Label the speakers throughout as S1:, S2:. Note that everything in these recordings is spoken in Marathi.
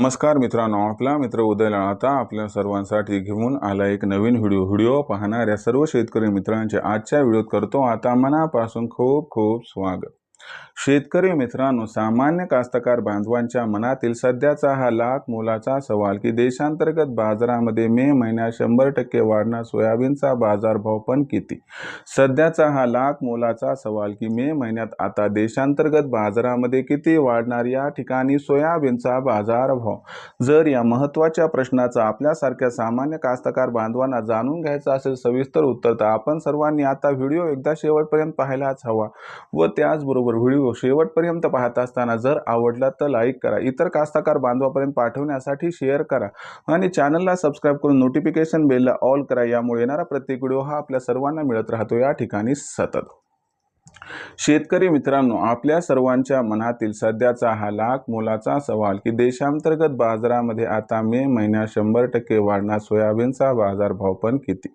S1: नमस्कार मित्रांनो आपला मित्र उदय आता आपल्या सर्वांसाठी घेऊन आला एक नवीन व्हिडिओ. व्हिडिओ पाहणाऱ्या सर्व शेतकरी मित्रांचे आजच्या व्हिडिओत करतो आता मनापासून खूप खूप स्वागत. शेतकरी मित्रांनो सामान्य कास्तकार बांधवांच्या मनातील सध्याचा हा लाख मोलाचा सवाल की देशांतर्गत बाजारामध्ये मे महिन्यात शंभर टक्के वाढणार सोयाबीनचा बाजारभाव पण किती? सध्याचा हा लाख मोलाचा सवाल की मे महिन्यात आता देशांतर्गत बाजारामध्ये किती वाढणार या ठिकाणी सोयाबीनचा बाजारभाव? जर या महत्त्वाच्या प्रश्नाचा आपल्यासारख्या सामान्य कास्तकार बांधवांना जाणून घ्यायचं असेल सविस्तर उत्तर तर आपण सर्वांनी आता व्हिडिओ एकदा शेवटपर्यंत पाहायलाच हवा व त्याचबरोबर व्हिडिओ शेवटपर्यंत पाहत असताना जर आवडला तर लाईक करा. इतर कास्तकार बांधवापर्यंत पाठवण्यासाठी शेअर करा आणि चॅनलला सबस्क्राईब करून नोटिफिकेशन बेलला ऑल करा. यामुळे येणारा प्रत्येक व्हिडिओ हा आपल्या सर्वांना मिळत राहतो. या ठिकाणी सतत. शेतकरी मित्रांनो आपल्या सर्वांच्या मनातील सध्याचा हा लाख मोलाचा सवाल की देशांतर्गत बाजारामध्ये आता मे महिन्यात शंभर टक्के वाढणार सोयाबीनचा बाजारभाव पण किती?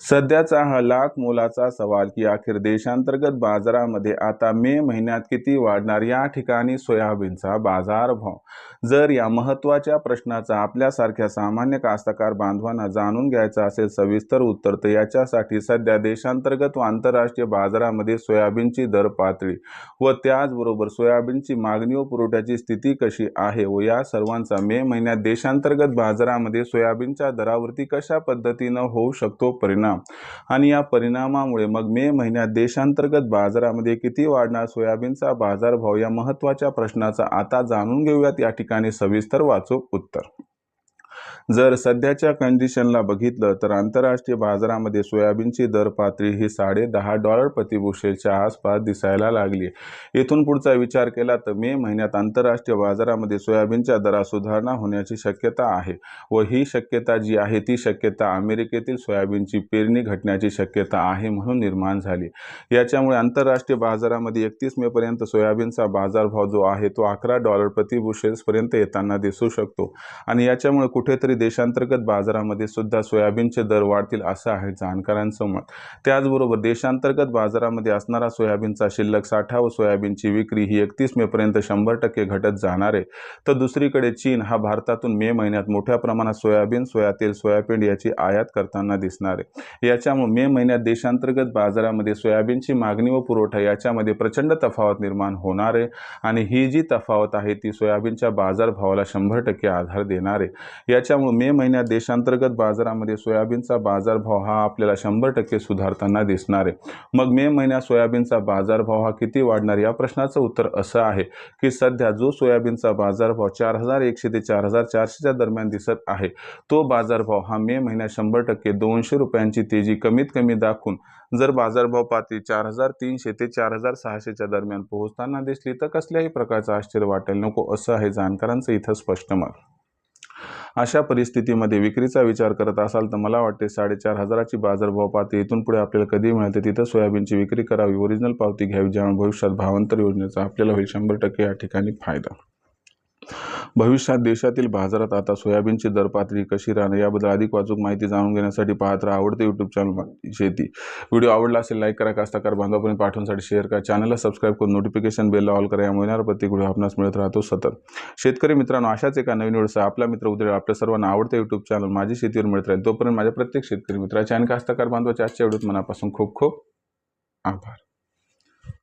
S1: सध्याचा हा लाख मोलाचा सवाल की अखेर देशांतर्गत बाजारामध्ये आता मे महिन्यात किती वाढणार या ठिकाणी सोयाबीनचा बाजारभाव? जर या महत्त्वाच्या प्रश्नाचा आपल्यासारख्या सामान्य कास्तकार बांधवांना जाणून घ्यायचा असेल सविस्तर उत्तर तर याच्यासाठी सध्या देशांतर्गत व आंतरराष्ट्रीय बाजारामध्ये सोयाबीन सोयाबीनची दर पातळी व त्याचबरोबर सोयाबीनची मागणी व पुरवठ्याची स्थिती कशी आहे व या सर्वांचा मे महिन्यात देशांतर्गत बाजारामध्ये सोयाबीनच्या दरावरती कशा पद्धतीनं होऊ शकतो परिणाम? आणि या परिणामामुळे मग मे महिन्यात देशांतर्गत बाजारामध्ये किती वाढणार सोयाबीनचा बाजारभाव या महत्त्वाच्या प्रश्नाचा आता जाणून घेऊयात. या ठिकाणी सविस्तर वाचू उत्तर. जर सध्याच्या कंडिशनला बघितलं तर आंतरराष्ट्रीय बाजारामध्ये सोयाबीनची दर पातळी ही साडे दहा डॉलर प्रतिबुशेलच्या आसपास दिसायला लागली. इथून पुढचा विचार केला तर मे महिन्यात आंतरराष्ट्रीय बाजारामध्ये सोयाबीनच्या दरात सुधारणा होण्याची शक्यता आहे व ही शक्यता जी आहे ती शक्यता अमेरिकेतील सोयाबीनची पेरणी घटण्याची शक्यता आहे म्हणून निर्माण झाली. याच्यामुळे आंतरराष्ट्रीय बाजारामध्ये एकतीस मेपर्यंत सोयाबीनचा बाजारभाव जो आहे तो अकरा डॉलर प्रतिबुशेल्सपर्यंत येताना दिसू शकतो. आणि याच्यामुळे कुठेतरी देशांतर्गत बाजारामध्ये सुद्धा सोयाबीनचे दर वाढतील असं आहे जाणकारांचं मत त्याचबरोबर देशांतर्गत बाजारामध्ये असणारा सोयाबीनचा शिल्लक साठा व सोयाबीनची विक्री ही एकतीस मेपर्यंत शंभर टक्के घटत जाणार आहे. तर दुसरीकडे चीन हा भारतातून मे महिन्यात मोठ्या प्रमाणात सोयाबीन सोयातेल सोयाबीन याची आयात करताना दिसणार आहे. याच्यामुळे मे महिन्यात देशांतर्गत बाजारामध्ये सोयाबीनची मागणी व पुरवठा याच्यामध्ये प्रचंड तफावत निर्माण होणार आहे. आणि ही जी तफावत आहे ती सोयाबीनच्या बाजारभावाला शंभर टक्के आधार देणार आहे. याच्यामुळे मे महिन्यात देशांतर्गत बाजारामध्ये सोयाबीनचा बाजारभाव हा आपल्याला शंभर टक्के सुधारताना दिसणार आहे. मग मे महिन्यात सोयाबीनचा बाजारभाव हा किती वाढणार या प्रश्नाचं उत्तर असं आहे की सध्या जो सोयाबीनचा बाजारभाव चार हजार एकशे ते चार हजार चारशेच्या दरम्यान दिसत आहे तो बाजारभाव हा मे महिन्यात शंभर टक्के दोनशे रुपयांची तेजी कमीत कमी दाखवून जर बाजारभाव पातळी चार हजार तीनशे ते चार हजार सहाशेच्या दरम्यान पोहोचताना दिसली तर कसल्याही प्रकारचं आश्चर्य वाटेल नको असं आहे जाणकारांचं इथं स्पष्ट मत. अशा परिस्थितीमध्ये विक्रीचा विचार करत असाल तर मला वाटते साडेचार हजाराची बाजारभाव पाहते. इथून पुढे आपल्याला कधी मिळते तिथं सोयाबीनची विक्री करावी. ओरिजिनल पावती घ्यावी ज्यामुळे भविष्यात भावांतर योजनेचा आपल्याला होईल शंभर टक्के या ठिकाणी फायदा. भविष्यात देशातील बाजारात आता सोयाबीनची दर पातळी कशी राहणार याबद्दल अधिक वाचूक माहिती जाणून घेण्यासाठी पाहत राहा आवडते यूट्यूब चॅनल शेती व्हिडिओ आवडला असेल लाईक करा कास्ताकार बांधवापर्यंत पाठवण्यासाठी शेअर करा. चॅनलला सबस्क्राईब करून नोटिफिकेशन बेलला ऑल करा. यामुळे प्रत्येक व्हिडिओ आपणास मिळत राहतो सतत. शेतकरी मित्रांनो अशाच एका नवीन व्हिडिओचा आपला मित्र उद्या आपल्या सर्वांना आवडते यूट्यूब चॅनल माझी शेतीवर मिळत राहील. तोपर्यंत माझ्या प्रत्येक शेतकरी मित्राच्या आणि कास्ताकार बांधवाच्या आजच्या व्हिडिओत मनापासून खूप खूप आभार.